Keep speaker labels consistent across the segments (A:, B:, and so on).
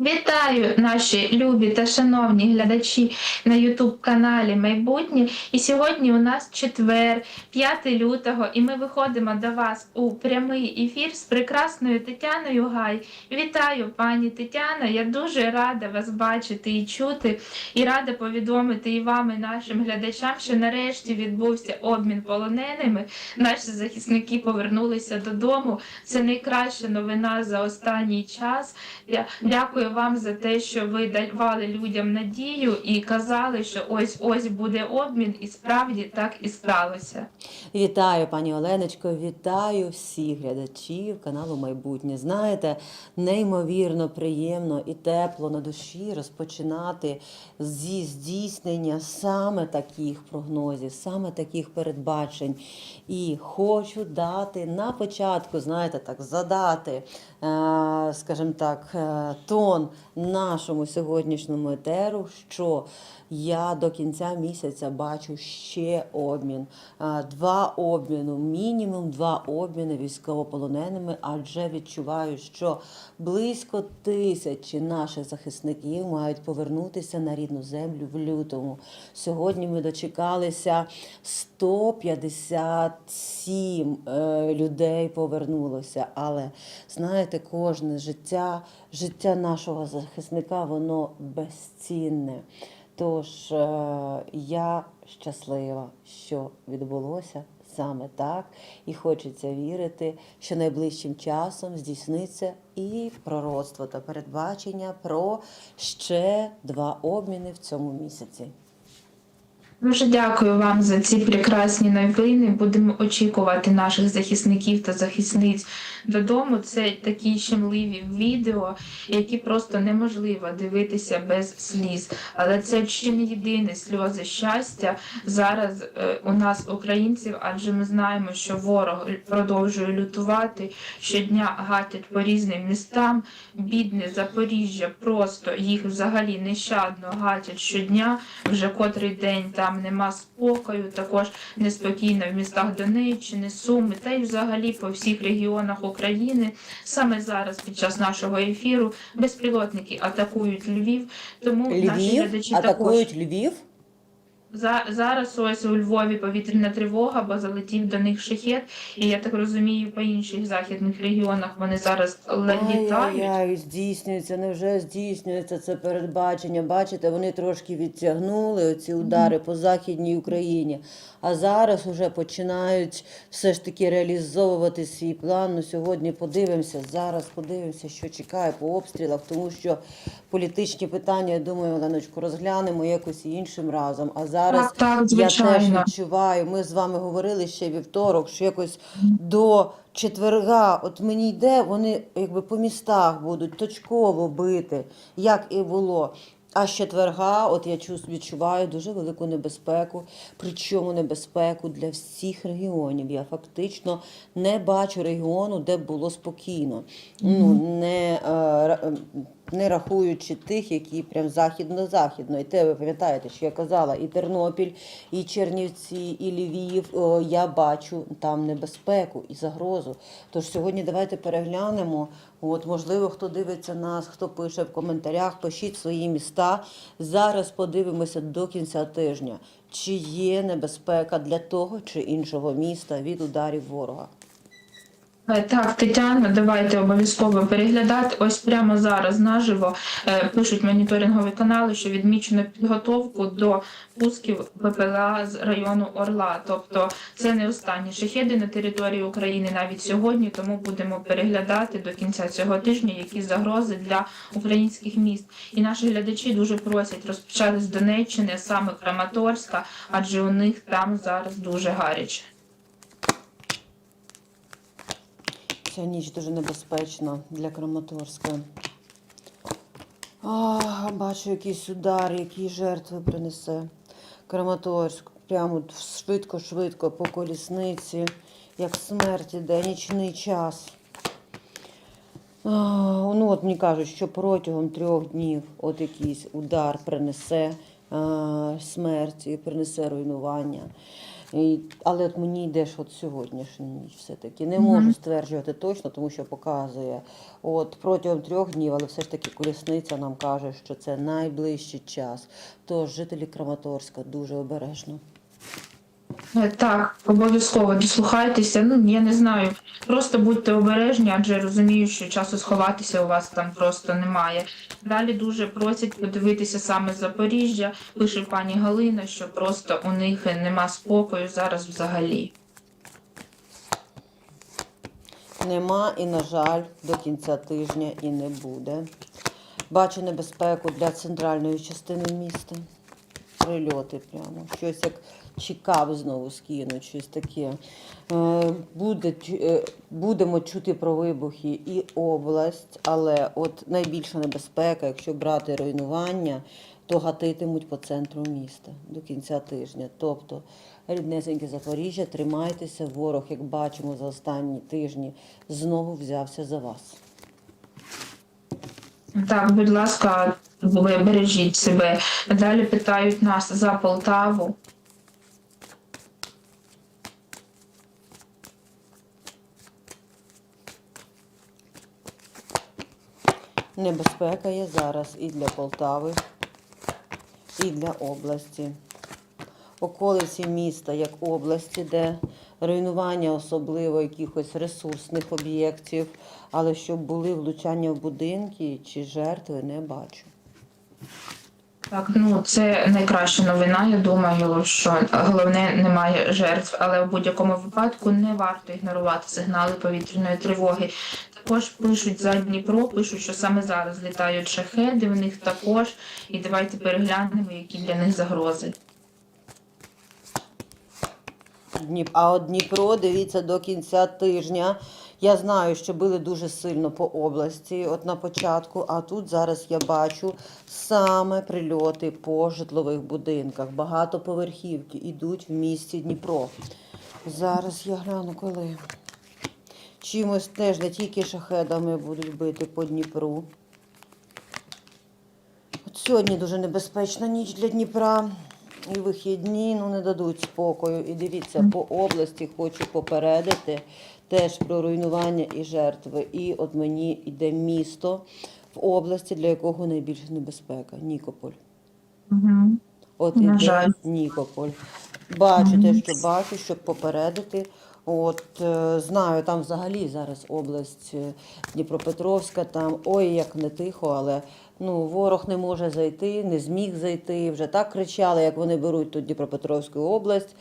A: Вітаю наші любі та шановні глядачі на Ютуб каналі Майбутнє. І сьогодні у нас четвер, 5 лютого, і ми виходимо до вас у прямий ефір з прекрасною Тетяною Гай. Вітаю, пані Тетяно! Я дуже рада вас бачити і чути, і рада повідомити і вам, і нашим глядачам, що нарешті відбувся обмін полоненими. Наші захисники повернулися додому. Це найкраща новина за останній час. Я дякую вам за те, що ви давали людям надію і казали, що ось ось буде обмін, і справді так і сталося.
B: Вітаю, пані Оленочко, вітаю всіх глядачів каналу Майбутнє. Знаєте, неймовірно приємно і тепло на душі розпочинати зі здійснення саме таких прогнозів, саме таких передбачень. І хочу дати на початку, знаєте, так, задати, е, скажімо так, е, тон нашому сьогоднішньому етеру, що я до кінця місяця бачу ще обмін. Два обміну, мінімум два обміни військовополоненими, адже відчуваю, що близько тисячі наших захисників мають повернутися на рідну землю в лютому. Сьогодні ми дочекалися 157 е, людей повернулося. Але знаєте, кожне життя, життя нашого захисника, воно безцінне. Тож е, я щаслива, що відбулося саме так, і хочеться вірити, що найближчим часом здійсниться і пророцтво та передбачення про ще два обміни в цьому місяці.
A: Дуже дякую вам за ці прекрасні новини. Будемо очікувати наших захисників та захисниць додому. Це такі щемливі відео, які просто неможливо дивитися без сліз. Але це ще не єдине сльози щастя зараз е, у нас, українців, адже ми знаємо, що ворог продовжує лютувати щодня гатять по різним містам. Бідне Запоріжжя, просто їх взагалі нещадно гатять щодня. Вже котрий день там нема спокою. Також неспокійно в містах Донеччини, Суми та й взагалі по всіх регіонах України. Саме зараз, під час нашого ефіру, безпілотники атакують Львів. Тому наші глядачі
B: атакують також Львів.
A: За зараз ось у Львові повітряна тривога, бо залетів до них шахет. І я так розумію, по інших західних регіонах вони зараз літають.
B: Здійснюється, невже здійснюється це передбачення. Бачите, вони трошки відтягнули ці удари по Західній Україні, а зараз вже починають все ж таки реалізовувати свій план. Ну, сьогодні подивимося, зараз подивимося, що чекає по обстрілах, тому що політичні питання, я думаю, Оленочку, розглянемо якось іншим разом. А зараз
A: Так, так,
B: я теж відчуваю. Ми з вами говорили ще вівторок, що якось до четверга, от мені йде, вони якби по містах будуть точково бити, як і було. А з четверга, от я відчуваю дуже велику небезпеку, причому небезпеку для всіх регіонів. Я фактично не бачу регіону, де б було спокійно. Ну, не, е, не рахуючи тих, які прям західно-західно. І те ви пам'ятаєте, що я казала, і Тернопіль, і Чернівці, і Львів. О, я бачу там небезпеку і загрозу. Тож сьогодні давайте переглянемо. От, можливо, хто дивиться нас, хто пише в коментарях, пишіть свої міста. Зараз подивимося до кінця тижня, чи є небезпека для того чи іншого міста від ударів ворога.
A: Е, Так, Тетяно, давайте обов'язково переглядати. Ось прямо зараз наживо е, пишуть моніторингові канали, що відмічено підготовку до пусків ППЛА з району Орла. Тобто це не останні шахеди на території України навіть сьогодні. Тому будемо переглядати до кінця цього тижня, які загрози для українських міст. І наші глядачі дуже просять розпочати з Донеччини, саме Краматорська, адже у них там зараз дуже гаряче.
B: Ця ніч дуже небезпечна для Краматорська. А, бачу якийсь удар, які жертви принесе. Краматорськ. Прямо швидко-швидко по колісниці, як смерть іде, нічний час. А, ну от мені кажуть, що протягом трьох днів от якийсь удар принесе а, смерть і принесе руйнування. І, але от мені йдеш от сьогоднішній. ніч все-таки. Не можу стверджувати точно, тому що показує от протягом трьох днів, але все ж таки колісниця нам каже, що це найближчий час. Тож жителі Краматорська дуже обережно.
A: Е, Так, обов'язково дослухайтеся. Ну я не знаю. Просто будьте обережні, адже розумію, що часу сховатися у вас там просто немає. Далі дуже просять подивитися саме Запоріжжя. Пише пані Галина, що просто у них нема спокою зараз взагалі.
B: Нема і, на жаль, до кінця тижня і не буде. Бачу небезпеку для центральної частини міста. Прильоти прямо. Щось як Чикав знову скинуть, щось таке. Е, Буде, будемо чути про вибухи і область, але от найбільша небезпека, якщо брати руйнування, то гатитимуть по центру міста до кінця тижня. Тобто, ріднесеньке Запоріжжя, тримайтеся, ворог, як бачимо за останні тижні, знову взявся за вас.
A: Так, будь ласка, бережіть себе. Далі питають нас за Полтаву.
B: Небезпека є зараз і для Полтави, і для області. Околиці міста, як області, де руйнування особливо якихось ресурсних об'єктів, але щоб були влучання в будинки чи жертви, не бачу.
A: Так, ну це найкраща новина. Я думаю, що головне немає жертв, але в будь-якому випадку не варто ігнорувати сигнали повітряної тривоги. Також пишуть за Дніпро, пишуть, що саме зараз літають шахеди. В них також. І давайте переглянемо, які для них загрози.
B: А от Дніпро, дивіться, до кінця тижня. Я знаю, що били дуже сильно по області, от на початку, а тут зараз я бачу саме прильоти по житлових будинках. Багатоповерхівки йдуть в місті Дніпро. Зараз я гляну коли. Чимось теж не тільки шахедами будуть бити по Дніпру. От сьогодні дуже небезпечна ніч для Дніпра. І вихідні ну, не дадуть спокою. І дивіться, по області хочу попередити теж про руйнування і жертви. І от мені йде місто в області, для якого найбільша небезпека Нікополь.
A: Угу.
B: От іде
A: жаль.
B: Нікополь. Бачу те, що бачу, щоб попередити. От е, знаю, там взагалі зараз область е, Дніпропетровська, там ой, як не тихо, але ну ворог не може зайти, не зміг зайти. Вже так кричали, як вони беруть тут Дніпропетровську область.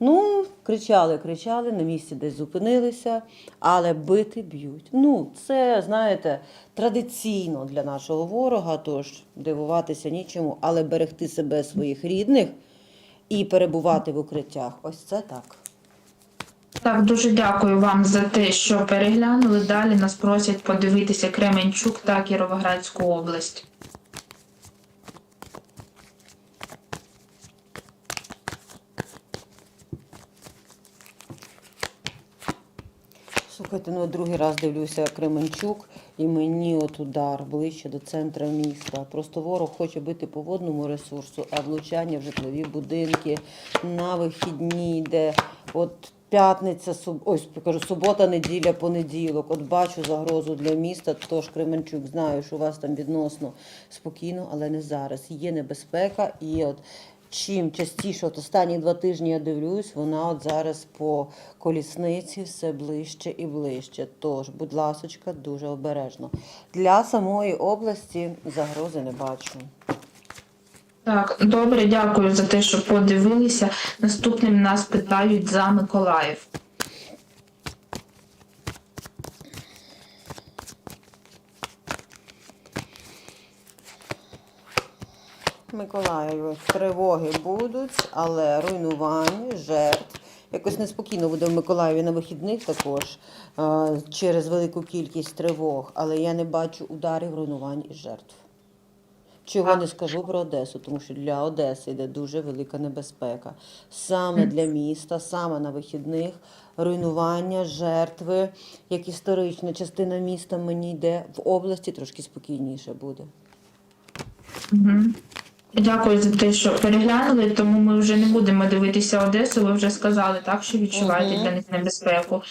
B: Ну, кричали, кричали, на місці десь зупинилися, але бити б'ють. Ну, це, знаєте, традиційно для нашого ворога, тож дивуватися нічому, але берегти себе своїх рідних і перебувати в укриттях. Ось це так.
A: Так, дуже дякую вам за те, що переглянули. Далі нас просять подивитися Кременчук та Кіровоградську область.
B: Слухайте, ну другий раз дивлюся Кременчук, і мені от удар ближче до центру міста. Просто ворог хоче бити по водному ресурсу, а влучання в житлові будинки на вихідні йде. От п'ятниця, суб... ось кажу, субота, неділя, понеділок. От бачу загрозу для міста. Тож Кременчук знаю, що у вас там відносно спокійно, але не зараз. Є небезпека, і от чим частіше, от останні два тижні я дивлюсь, вона от зараз по колісниці все ближче і ближче. Тож, будь ласочка, дуже обережно. Для самої області загрози не бачу.
A: Так, добре, дякую за те, що подивилися. Наступним нас питають за Миколаїв.
B: Миколаєві тривоги будуть, але руйнувань, жертв. Якось неспокійно буде в Миколаєві на вихідних також е, через велику кількість тривог, але я не бачу ударів, руйнувань і жертв. Чого не скажу про Одесу, тому що для Одеси йде дуже велика небезпека. Саме для міста, саме на вихідних, руйнування, жертви, як історична частина міста мені йде в області трошки спокійніше буде.
A: Угу. Дякую за те, що переглянули, тому ми вже не будемо дивитися Одесу. Ви вже сказали, так, що відчуваєте для них небезпеку.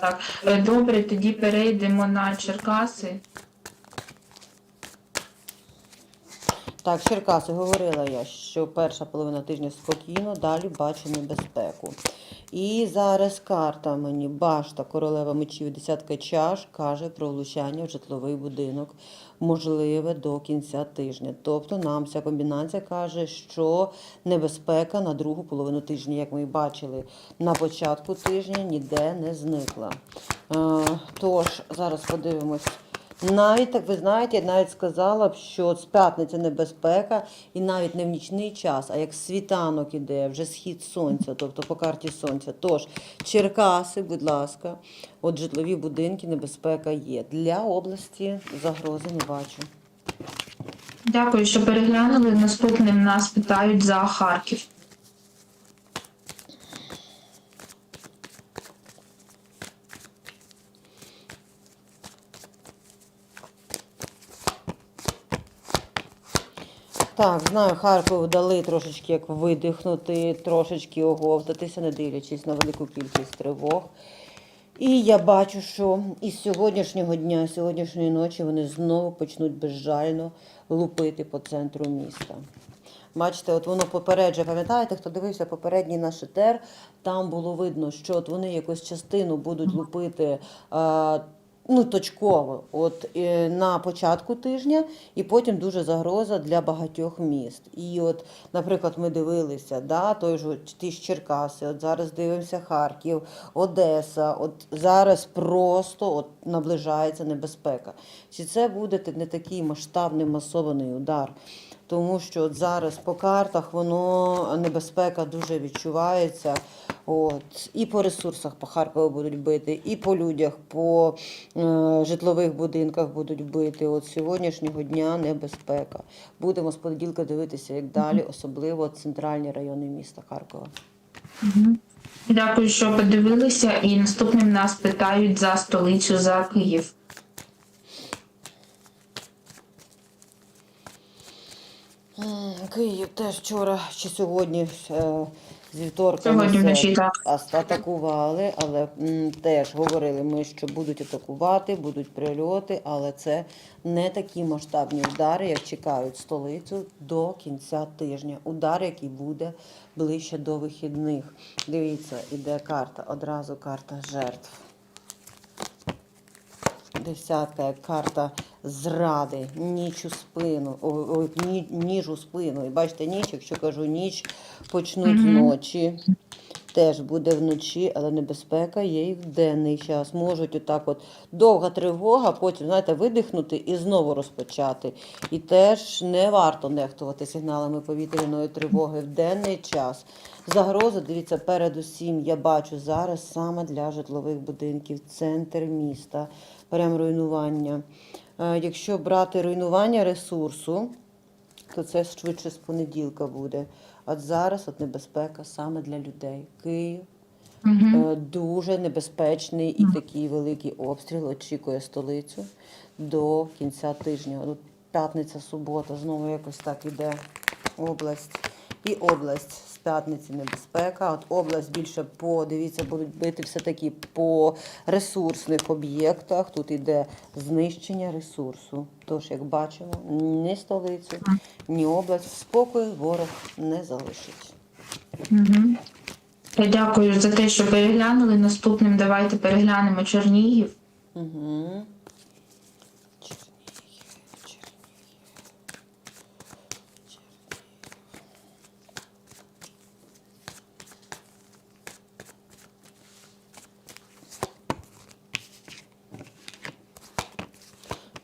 A: Так, Е, добре, тоді перейдемо на Черкаси.
B: Так, Черкаси, говорила я, що перша половина тижня спокійно, далі бачу небезпеку. І зараз карта мені башта королева мечів, десятка чаш каже про влучання в житловий будинок, можливе до кінця тижня. Тобто нам ця комбінація каже, що небезпека на другу половину тижня, як ми бачили, на початку тижня ніде не зникла. Е, Тож, зараз подивимось. Навіть так ви знаєте, я навіть сказала б, що з п'ятниці небезпека, і навіть не в нічний час, а як світанок іде, вже схід сонця, тобто по карті сонця. Тож, Черкаси, будь ласка, от житлові будинки, небезпека є. Для області загрози не бачу.
A: Дякую, що переглянули. Наступним нас питають за Харків.
B: Так, знаю, Харкову дали трошечки як видихнути, трошечки оговтатися, не дивлячись на велику кількість тривог. І я бачу, що із сьогоднішнього дня, сьогоднішньої ночі вони знову почнуть безжально лупити по центру міста. Бачите, от воно попереджує, пам'ятаєте, хто дивився попередній наш етер, там було видно, що от вони якусь частину будуть лупити ну, точково от, е, на початку тижня, і потім дуже загроза для багатьох міст. І от, наприклад, ми дивилися, да, той же ті ж Черкаси, от зараз дивимося Харків, Одеса, от зараз просто от, наближається небезпека. Чи це буде не такий масштабний масований удар? Тому що от зараз по картах воно небезпека дуже відчувається. От, і по ресурсах по Харкову будуть бити, і по людях, по е, житлових будинках будуть бити. От сьогоднішнього дня небезпека. Будемо з понеділка дивитися, як далі, особливо центральні райони міста Харкова.
A: Дякую, що подивилися. І наступним нас питають за столицю за Київ.
B: Київ теж вчора чи сьогодні е, з вівторка
A: Сьогодні вночі, так.
B: атакували, але м, теж говорили ми, що будуть атакувати, будуть прильоти, але це не такі масштабні удари, як чекають столицю до кінця тижня. Удар, який буде ближче до вихідних. Дивіться, іде карта, одразу карта жертв. Десятка карта зради, ніч у спину, о, ні, ніж у спину. І бачите, ніч, якщо кажу ніч, почнуть
A: Мгм.
B: вночі. Теж буде вночі, але небезпека є і в денний час. Можуть отак от довга тривога, потім, знаєте, видихнути і знову розпочати. І теж не варто нехтувати сигналами повітряної тривоги в денний час. Загроза, дивіться, передусім я бачу зараз саме для житлових будинків, центр міста, прям руйнування. Е, Якщо брати руйнування ресурсу, то це швидше з понеділка буде. От зараз от небезпека саме для людей. Київ е, дуже небезпечний і такий великий обстріл очікує столицю до кінця тижня. От п'ятниця, субота, знову якось так іде область. І область з п'ятниці небезпека. От область більше по, дивіться, будуть бити все-таки по ресурсних об'єктах. Тут іде знищення ресурсу. Тож, як бачимо, ні столицю, ні область спокою ворог не залишить.
A: Угу. Дякую за те, що переглянули. Наступним давайте переглянемо Чернігів.
B: Угу.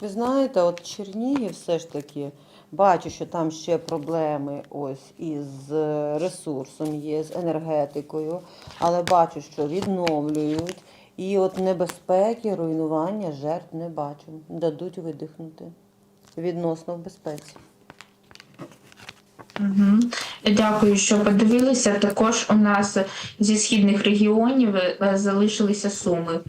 B: Ви знаєте, от Чернігів все ж таки бачу, що там ще проблеми ось із е, ресурсом є, з енергетикою, але бачу, що відновлюють. І от небезпеки, руйнування, жертв не бачу. Дадуть видихнути. Відносно в безпеці.
A: Угу. Дякую, що подивилися. Також у нас зі східних регіонів е, залишилися суми.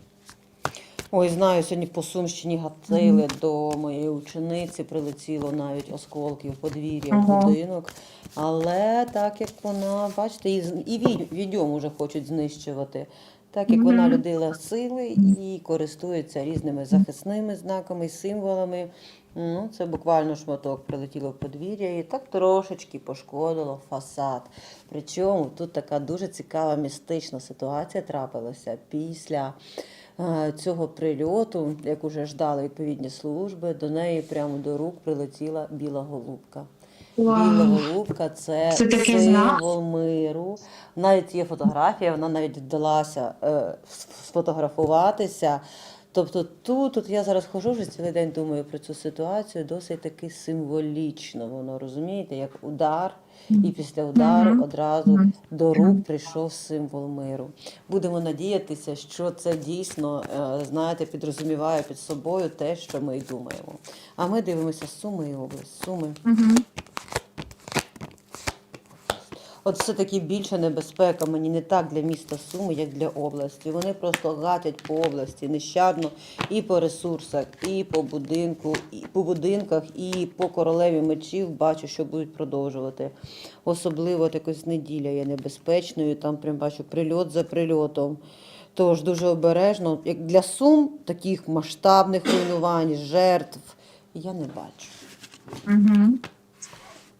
B: Ой, знаю, сьогодні по Сумщині гатили до моєї учениці, прилетіло навіть осколків в подвір'я в
A: Ага.
B: будинок. Але так як вона, бачите, і, з- і від- відьом уже хочуть знищувати. Так як вона
A: Мгм.
B: людила сили і користується різними захисними знаками, символами. Ну, це буквально шматок прилетіло в подвір'я і так трошечки пошкодило фасад. Причому тут така дуже цікава містична ситуація трапилася після цього прильоту, як уже ждали відповідні служби, до неї прямо до рук прилетіла біла голубка. Біла голубка це,
A: Це такий знак?
B: миру. Навіть є фотографія, вона навіть вдалася е, сфотографуватися. Тобто тут, тут я зараз хожу вже цілий день думаю про цю ситуацію, досить таки символічно воно, розумієте, як удар, і після удару одразу до рук прийшов символ миру. Будемо надіятися, що це дійсно, е, знаєте, підрозуміває під собою те, що ми й думаємо. А ми дивимося Суми і область. Суми. От все-таки більша небезпека мені не так для міста Суми, як для області. Вони просто гатять по області нещадно і по ресурсах, і по будинку, і по будинках, і по королеві мечів бачу, що будуть продовжувати. Особливо от якось неділя є небезпечною. Там прям бачу прильот за прильотом. Тож дуже обережно. Як для сум таких масштабних руйнувань, жертв я не бачу.
A: Угу.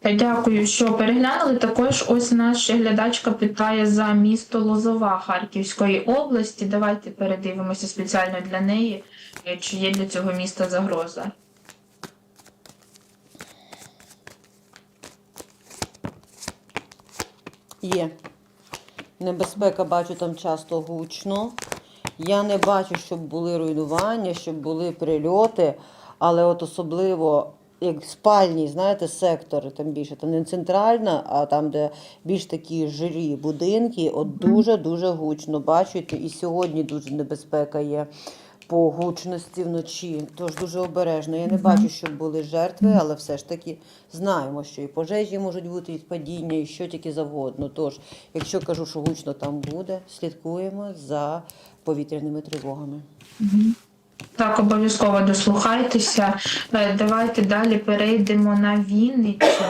A: Дякую, що переглянули. Також ось наша глядачка питає за місто Лозова Харківської області. Давайте передивимося спеціально для неї, е, чи є для цього міста загроза.
B: Є. Небезпека бачу там часто гучно. Я не бачу, щоб були руйнування, щоб були прильоти, але от особливо як спальні, знаєте, сектори там більше, там не центральна, а там, де більш такі жилі будинки, от дуже-дуже гучно бачу. І сьогодні дуже небезпека є по гучності вночі. Тож дуже обережно. Я не бачу, щоб були жертви, але все ж таки знаємо, що і пожежі можуть бути, і падіння, і що тільки завгодно. Тож, якщо кажу, що гучно там буде, слідкуємо за повітряними тривогами.
A: Так, обов'язково дослухайтеся. Е, Давайте далі перейдемо на Вінницю.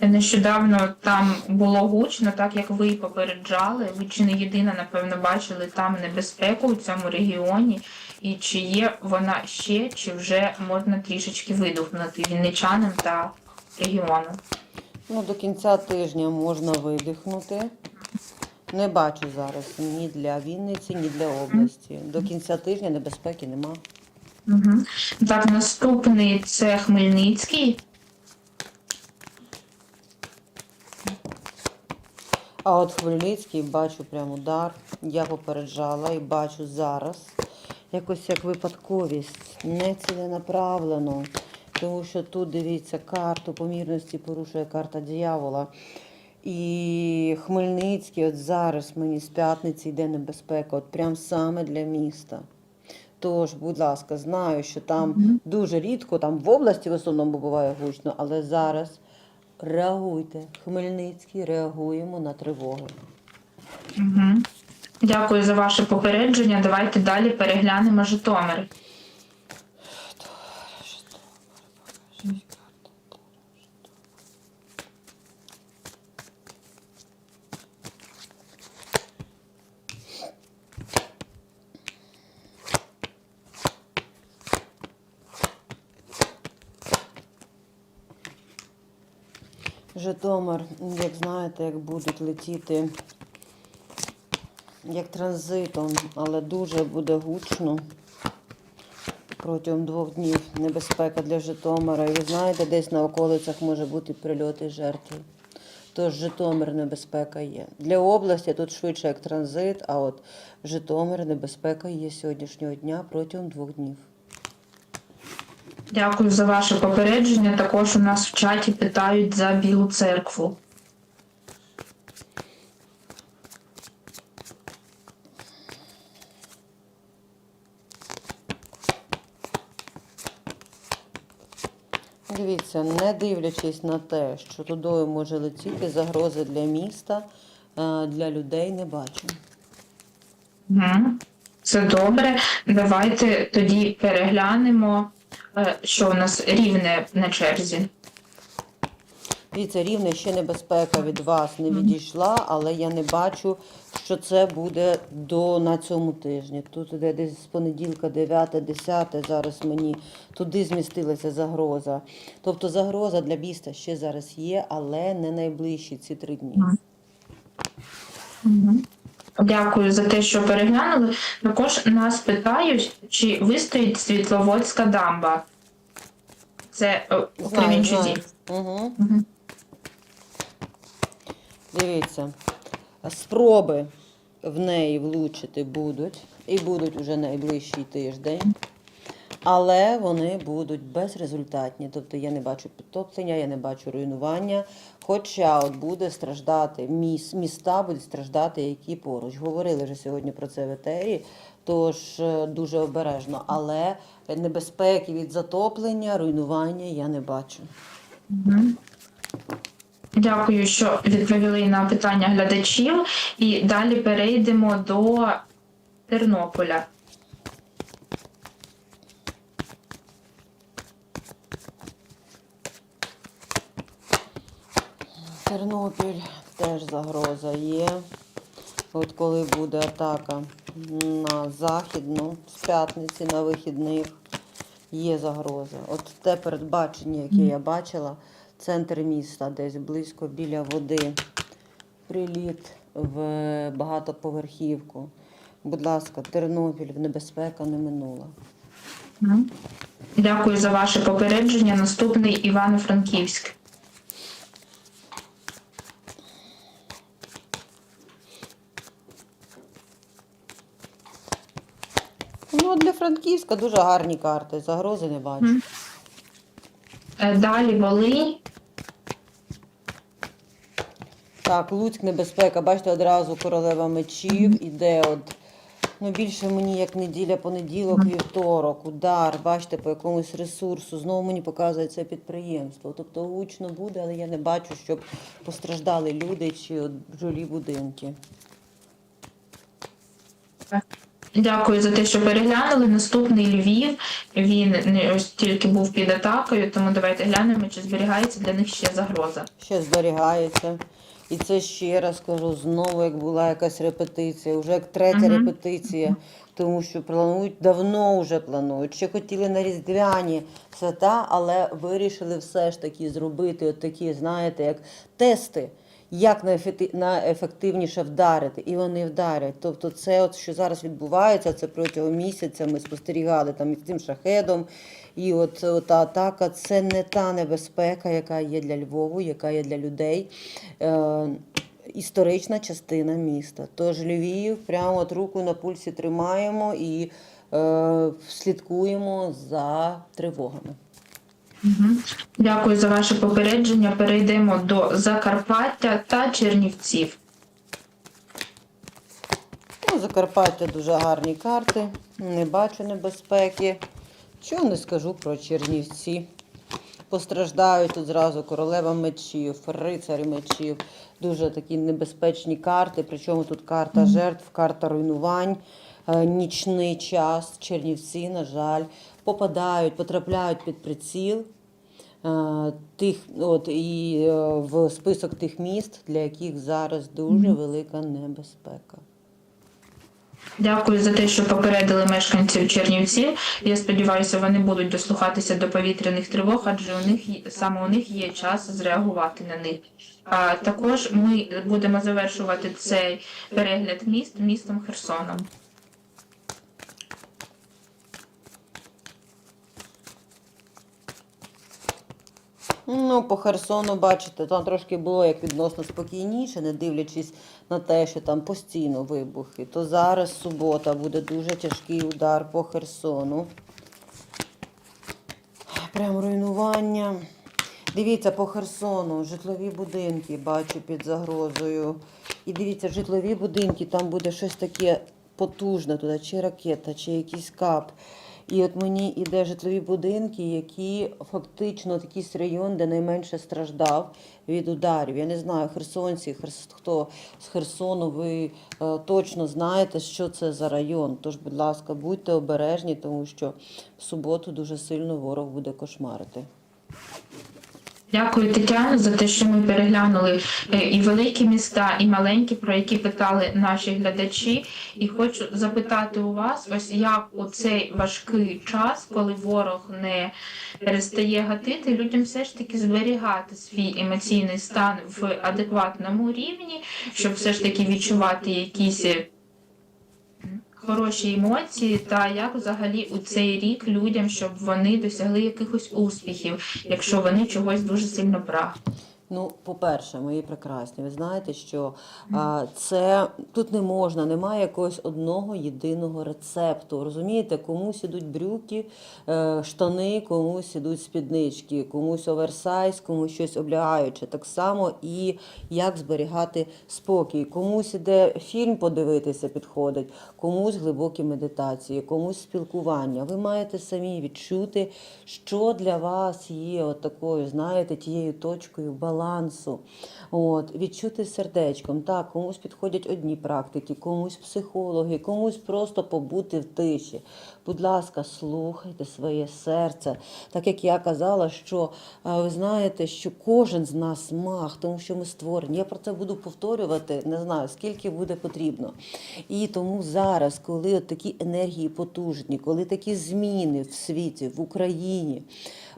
A: Е, Нещодавно там було гучно, так як ви й попереджали. Ви чи не єдина, напевно, бачили там небезпеку у цьому регіоні. І чи є вона ще, чи вже можна трішечки видухнути вінничанам та регіону?
B: Ну, до кінця тижня можна видихнути. Не бачу зараз ні для Вінниці, ні для області. До кінця тижня небезпеки нема.
A: Угу. Так, наступний це Хмельницький.
B: А от Хмельницький бачу прям удар. Я попереджала і бачу зараз. Якось як випадковість, не ціленаправлено. Тому що тут дивіться карту помірності порушує карта дьявола. І Хмельницький, от зараз мені з п'ятниці йде небезпека, от прям саме для міста. Тож, будь ласка, знаю, що там дуже рідко, там в області в основному буває гучно, але зараз реагуйте. Хмельницький, реагуємо на тривоги.
A: Угу. Дякую за ваше попередження. Давайте далі переглянемо Житомир.
B: Житомир, як знаєте, як будуть летіти як транзитом, але дуже буде гучно. Протягом двох днів небезпека для Житомира. І ви знаєте, десь на околицях може бути прильоти жертви. Тож Житомир небезпека є. Для області тут швидше як транзит, а от Житомир небезпека є сьогоднішнього дня протягом двох днів.
A: Дякую за ваше попередження. Також у нас в чаті питають за Білу церкву.
B: Дивіться, не дивлячись на те, що тудою може летіти, загрози для міста, е, для людей не бачу.
A: Угу. Це добре. Давайте тоді переглянемо, що у нас рівне на черзі.
B: Дивіться, рівне ще небезпека від вас не відійшла, але я не бачу, що це буде до на цьому тижні. Тут іде десь з понеділка, 9, 10, зараз мені туди змістилася загроза. Тобто загроза для міста ще зараз є, але не найближчі ці три дні.
A: Мгм. Дякую за те, що переглянули. Також нас питають, чи вистоїть Світловодська дамба. Це е, у.
B: Угу. Дивіться, спроби в неї влучити будуть, і будуть уже найближчий тиждень, але вони будуть безрезультатні. Тобто я не бачу підтоплення, я не бачу руйнування. Хоча от буде страждати міс, міста, будуть страждати, які поруч. Говорили вже сьогодні про це в етері, тож е, дуже обережно. Але небезпеки від затоплення, руйнування я не бачу.
A: Дякую, що відповіли на питання глядачів. І далі перейдемо до Тернополя.
B: Тернопіль теж загроза є. От коли буде атака на західну з п'ятниці на вихідних, є загроза. От те передбачення, яке я бачила, центр міста, десь близько біля води, приліт в багатоповерхівку. Будь ласка, Тернопіль в небезпека не минула.
A: Дякую за ваше попередження. Наступний Івано-Франківськ.
B: Ну, для Франківська дуже гарні карти, загрози не бачу.
A: Мгм. Е, Далі Волинь.
B: Так, Луцьк небезпека. Бачите, одразу королева мечів іде от. Ну, більше мені як неділя, понеділок, вівторок, удар, бачите, по якомусь ресурсу. Знову мені показує це підприємство. Тобто гучно буде, але я не бачу, щоб постраждали люди чи от жилі будинки.
A: Дякую за те, що переглянули. Наступний Львів. Він не ось тільки був під атакою, тому давайте глянемо, чи зберігається для них ще загроза.
B: Ще зберігається. І це ще раз кажу, знову як була якась репетиція, вже як третя
A: Мгм.
B: репетиція, тому що планують, давно вже планують. Ще хотіли на різдвяні свята, але вирішили все ж таки зробити от такі, знаєте, як тести, як найефекти- найефективніше вдарити. І вони вдарять. Тобто, це, от, що зараз відбувається, це протягом місяця ми спостерігали там із цим шахедом. І от, от та атака це не та небезпека, яка є для Львову, яка є для людей. Е, історична частина міста. Тож Львів прямо от руку на пульсі тримаємо і е, слідкуємо за тривогами.
A: Дякую за ваше попередження. Перейдемо до Закарпаття та Чернівців.
B: Ну, Закарпаття дуже гарні карти. Не бачу небезпеки. Чого не скажу про Чернівці. Постраждають тут зразу королева мечів, рицарі мечів. Дуже такі небезпечні карти. Причому тут карта жертв, карта руйнувань, е, нічний час. Чернівці, на жаль, попадають, потрапляють під приціл. е, Тих, от, і е, в список тих міст, для яких зараз дуже велика небезпека.
A: Дякую за те, що попередили мешканців Чернівців. Я сподіваюся, вони будуть дослухатися до повітряних тривог, адже у них саме у них є час зреагувати на них. А також ми будемо завершувати цей перегляд міст містом Херсоном.
B: Ну, по Херсону, бачите, там трошки було як відносно спокійніше, не дивлячись на те, що там постійно вибухи. То зараз субота буде дуже тяжкий удар по Херсону. Прям руйнування. Дивіться, по Херсону житлові будинки бачу під загрозою. І дивіться, житлові будинки, там буде щось таке потужне туди, чи ракета, чи якийсь кап. І от мені іде житлові будинки, які фактично такий район, де найменше страждав від ударів. Я не знаю, херсонці, херс- хто з Херсону, ви е, точно знаєте, що це за район. Тож, будь ласка, будьте обережні, тому що в суботу дуже сильно ворог буде кошмарити.
A: Дякую, Тетяно, за те, що ми переглянули е, і великі міста, і маленькі, про які питали наші глядачі. І хочу запитати у вас, ось як у цей важкий час, коли ворог не перестає гатити, людям все ж таки зберігати свій емоційний стан в адекватному рівні, щоб все ж таки відчувати якісь. Хороші емоції, та як взагалі у цей рік людям, щоб вони досягли якихось успіхів, якщо вони чогось дуже сильно прагнуть.
B: Ну, по-перше, мої прекрасні, ви знаєте, що а, це тут не можна, немає якогось одного єдиного рецепту. Розумієте, комусь ідуть брюки, е, штани, комусь ідуть спіднички, комусь оверсайз, комусь щось облягаюче. Так само і як зберігати спокій. Комусь іде фільм подивитися, підходить, комусь глибокі медитації, комусь спілкування. Ви маєте самі відчути, що для вас є от такою, знаєте, тією точкою балансу. От, відчути сердечком. Так, комусь підходять одні практики, комусь психологи, комусь просто побути в тиші. Будь ласка, слухайте своє серце. Так як я казала, що ви знаєте, що кожен з нас маг, тому що ми створені. Я про це буду повторювати, не знаю, скільки буде потрібно. І тому зараз, коли от такі енергії потужні, коли такі зміни в світі, в Україні.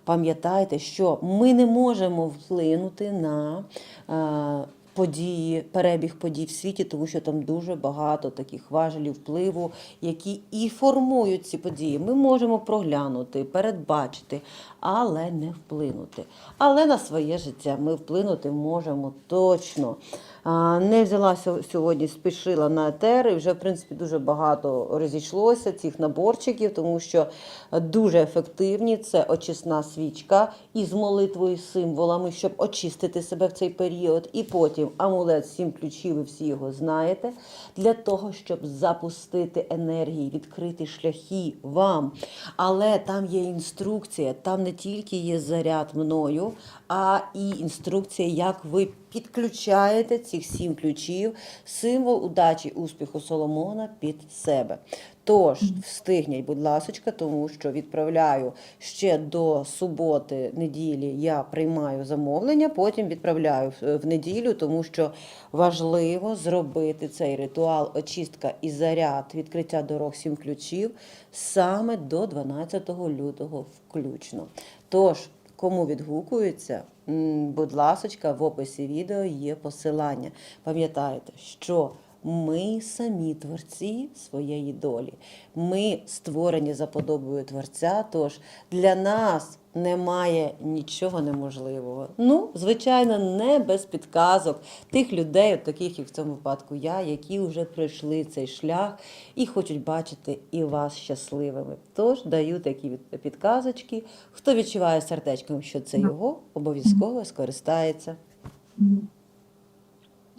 B: Пам'ятайте, що ми не можемо вплинути на е, події, перебіг подій в світі, тому що там дуже багато таких важелів впливу, які і формують ці події. Ми можемо проглянути, передбачити, але не вплинути. Але на своє життя ми вплинути можемо точно. Не взялася сьогодні, спішила на етер, і вже в принципі дуже багато розійшлося цих наборчиків, тому що дуже ефективні. Це очисна свічка із молитвою, символами, щоб очистити себе в цей період. І потім амулет сім ключів, ви всі його знаєте, для того, щоб запустити енергії, відкрити шляхи вам. Але там є інструкція, там не тільки є заряд мною, а і інструкція, як ви підключаєте цих сім ключів, символ удачі, успіху Соломона під себе. Тож встигніть, будь ласочка, тому що відправляю ще до суботи, неділі я приймаю замовлення, потім відправляю в- в неділю, тому що важливо зробити цей ритуал очистка і заряд відкриття дорог сім ключів саме до 12 лютого включно. Тож, Кому відгукується, будь ласочка, в описі відео є посилання. Пам'ятайте, що ми самі творці своєї долі. Ми створені за подобою Творця, тож для нас немає нічого неможливого. Ну, звичайно, не без підказок тих людей, от таких як в цьому випадку я, які вже пройшли цей шлях і хочуть бачити і вас щасливими. Тож даю такі підказочки. Хто відчуває сердечком, що це його, обов'язково скористається.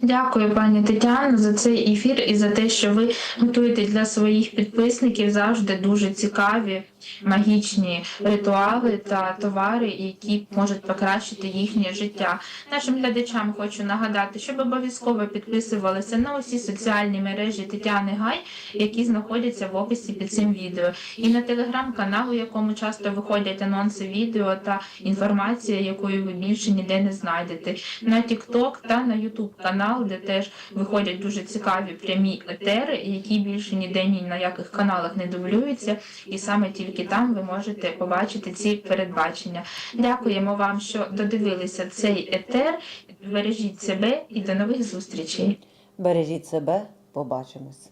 A: Дякую, пані Тетяно, за цей ефір і за те, що ви готуєте для своїх підписників завжди дуже цікаві магічні ритуали та товари, які можуть покращити їхнє життя. Нашим глядачам хочу нагадати, щоб обов'язково підписувалися на усі соціальні мережі Тетяни Гай, які знаходяться в описі під цим відео, і на телеграм-канал, у якому часто виходять анонси відео та інформація, якою ви більше ніде не знайдете. На TikTok та на YouTube канал, де теж виходять дуже цікаві прямі етери, які більше ніде ні на яких каналах не дублюються, і саме тільки там ви можете побачити ці передбачення. Дякуємо вам, що додивилися цей етер. Бережіть себе і до нових зустрічей.
B: Бережіть себе, побачимось.